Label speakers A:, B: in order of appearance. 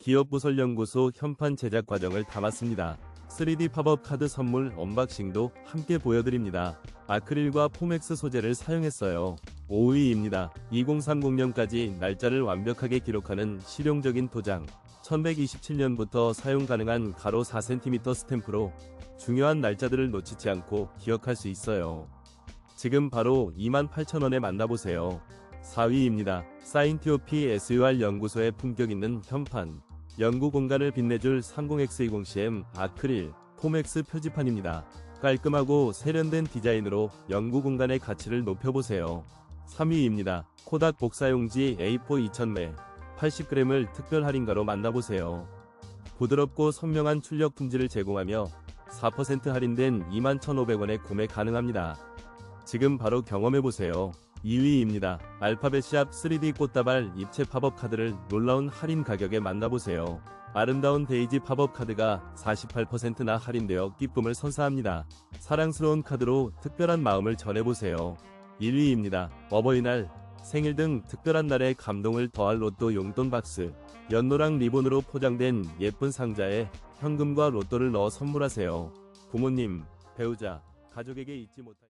A: 기업부설연구소 현판 제작 과정을 담았습니다. 3D 팝업 카드 선물 언박싱도 함께 보여드립니다. 아크릴과 포맥스 소재를 사용했어요. 5위입니다. 2030년까지 날짜를 완벽하게 기록하는 실용적인 도장. 1127년부터 사용 가능한 가로 4cm 스탬프로 중요한 날짜들을 놓치지 않고 기억할 수 있어요. 지금 바로 28,000원에 만나보세요. 4위입니다. 사인티오피 SUR 연구소의 품격 있는 현판. 연구 공간을 빛내줄 30X20CM 아크릴 포맥스 표지판입니다. 깔끔하고 세련된 디자인으로 연구 공간의 가치를 높여보세요. 3위입니다. 코닥 복사용지 A4 2000매 80g을 특별 할인가로 만나보세요. 부드럽고 선명한 출력 품질을 제공하며 4% 할인된 21,500원에 구매 가능합니다. 지금 바로 경험해보세요. 2위입니다. 알파벳 샵 3D 꽃다발 입체 팝업 카드를 놀라운 할인 가격에 만나보세요. 아름다운 데이지 팝업 카드가 48%나 할인되어 기쁨을 선사합니다. 사랑스러운 카드로 특별한 마음을 전해보세요. 1위입니다. 어버이날, 생일 등 특별한 날에 감동을 더할 로또 용돈 박스. 연노랑 리본으로 포장된 예쁜 상자에 현금과 로또를 넣어 선물하세요. 부모님, 배우자, 가족에게 잊지 못할